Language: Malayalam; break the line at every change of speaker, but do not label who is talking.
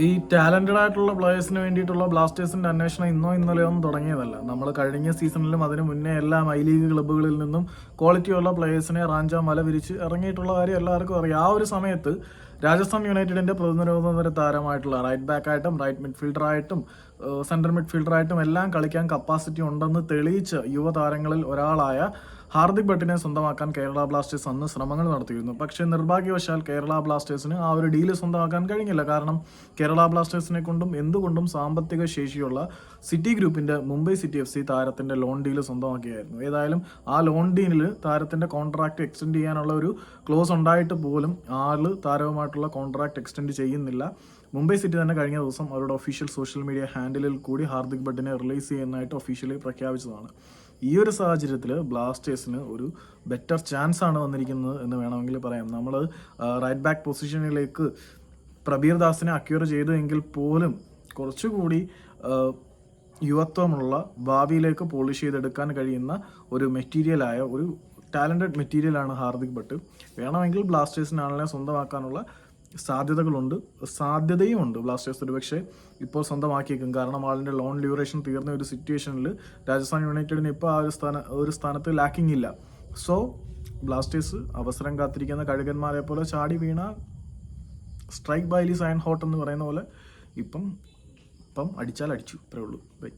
ഈ ടാലന്റഡ് ആയിട്ടുള്ള പ്ലേയേഴ്സിന് വേണ്ടിയിട്ടുള്ള ബ്ലാസ്റ്റേഴ്സിന്റെ അന്വേഷണം ഇന്നോ ഇന്നലെയോ ഒന്നും തുടങ്ങിയതല്ല. നമ്മൾ കഴിഞ്ഞ സീസണിലും അതിന് മുന്നേ എല്ലാം ഐ ലീഗ് ക്ലബ്ബുകളിൽ നിന്നും ക്വാളിറ്റിയുള്ള പ്ലേയേഴ്സിനെ റാഞ്ചാ മല വിരിച്ച് ഇറങ്ങിയിട്ടുള്ള കാര്യം എല്ലാവർക്കും അറിയാം. ആ ഒരു സമയത്ത് രാജസ്ഥാൻ യുണൈറ്റഡിന്റെ പ്രതിനിരോധന താരമായിട്ടുള്ള റൈറ്റ് ബാക്ക് ആയിട്ടും റൈറ്റ് മിഡ്ഫീൽഡർ ആയിട്ടും സെൻട്രൽ മിഡ്ഫീൽഡർ ആയിട്ടും എല്ലാം കളിക്കാൻ കപ്പാസിറ്റി ഉണ്ടെന്ന് തെളിയിച്ച യുവതാരങ്ങളിൽ ഒരാളായ ഹാർദിക് ഭട്ടിനെ സ്വന്തമാക്കാൻ കേരള ബ്ലാസ്റ്റേഴ്സ് അന്ന് ശ്രമങ്ങൾ നടത്തിയിരുന്നു. പക്ഷേ നിർഭാഗ്യവശാൽ കേരള ബ്ലാസ്റ്റേഴ്സിന് ആ ഒരു ഡീൽ സ്വന്തമാക്കാൻ കഴിഞ്ഞില്ല. കാരണം കേരള ബ്ലാസ്റ്റേഴ്സിനെ കൊണ്ടും എന്തുകൊണ്ടും സാമ്പത്തിക ശേഷിയുള്ള സിറ്റി ഗ്രൂപ്പിന്റെ മുംബൈ സിറ്റി എഫ് സി താരത്തിന്റെ ലോൺ ഡീൽ സ്വന്തമാക്കിയായിരുന്നു. ഏതായാലും ആ ലോൺ ഡീലിൽ താരത്തിന്റെ കോൺട്രാക്ട് എക്സ്റ്റെൻഡ് ചെയ്യാനുള്ള ഒരു ക്ലോസ് ഉണ്ടായിട്ട് പോലും ആൾ താരവുമായിട്ടുള്ള കോൺട്രാക്ട് എക്സ്റ്റെൻഡ് ചെയ്യുന്നില്ല. മുംബൈ സിറ്റി തന്നെ കഴിഞ്ഞ ദിവസം അവരുടെ ഒഫീഷ്യൽ സോഷ്യൽ മീഡിയ ഹാൻഡിലിൽ കൂടി ഹാർദിക് ഭട്ടിനെ റിലീസ് ചെയ്യുന്നതായിട്ട് ഒഫീഷ്യലി പ്രഖ്യാപിച്ചതാണ്. ഈ ഒരു സാഹചര്യത്തിൽ ബ്ലാസ്റ്റേഴ്സിന് ഒരു ബെറ്റർ ചാൻസ് ആണ് വന്നിരിക്കുന്നത് എന്ന് വേണമെങ്കിൽ പറയാം. നമ്മൾ റൈറ്റ് ബാക്ക് പൊസിഷനിലേക്ക് പ്രബീർ ദാസിനെ അക്യൂർ ചെയ്തു എങ്കിൽ പോലും കുറച്ചുകൂടി യുവത്വമുള്ള ഭാവിയിലേക്ക് പോളിഷ് ചെയ്തെടുക്കാൻ കഴിയുന്ന ഒരു മെറ്റീരിയലായ ഒരു ടാലന്റഡ് മെറ്റീരിയലാണ് ഹാർദിക് ഭട്ട്. വേണമെങ്കിൽ ബ്ലാസ്റ്റേഴ്സിന് ആളിനെ സ്വന്തമാക്കാനുള്ള സാധ്യതകളുണ്ട്. സാധ്യതയും ഉണ്ട് ബ്ലാസ്റ്റേഴ്സ് ഒരുപക്ഷെ ഇപ്പോൾ സ്വന്തമാക്കിയേക്കും. കാരണം ആളിന്റെ ലോൺ ഡ്യൂറേഷൻ തീർന്ന ഒരു സിറ്റുവേഷനിൽ രാജസ്ഥാൻ യുണൈറ്റഡിന് ഇപ്പോൾ ആ ഒരു സ്ഥാന ഒരു സ്ഥാനത്ത് ലാക്കിംഗ് ഇല്ല. സോ ബ്ലാസ്റ്റേഴ്സ് അവസരം കാത്തിരിക്കുന്ന കഴുകന്മാരെ പോലെ ചാടി വീണ സ്ട്രൈക്ക് ബൈലീസ് ആൻഡ് ഹോട്ട് എന്ന് പറയുന്ന പോലെ ഇപ്പം ഇപ്പം അടിച്ചാൽ അടിച്ചു ഇത്രേ ഉള്ളൂ. ബൈ.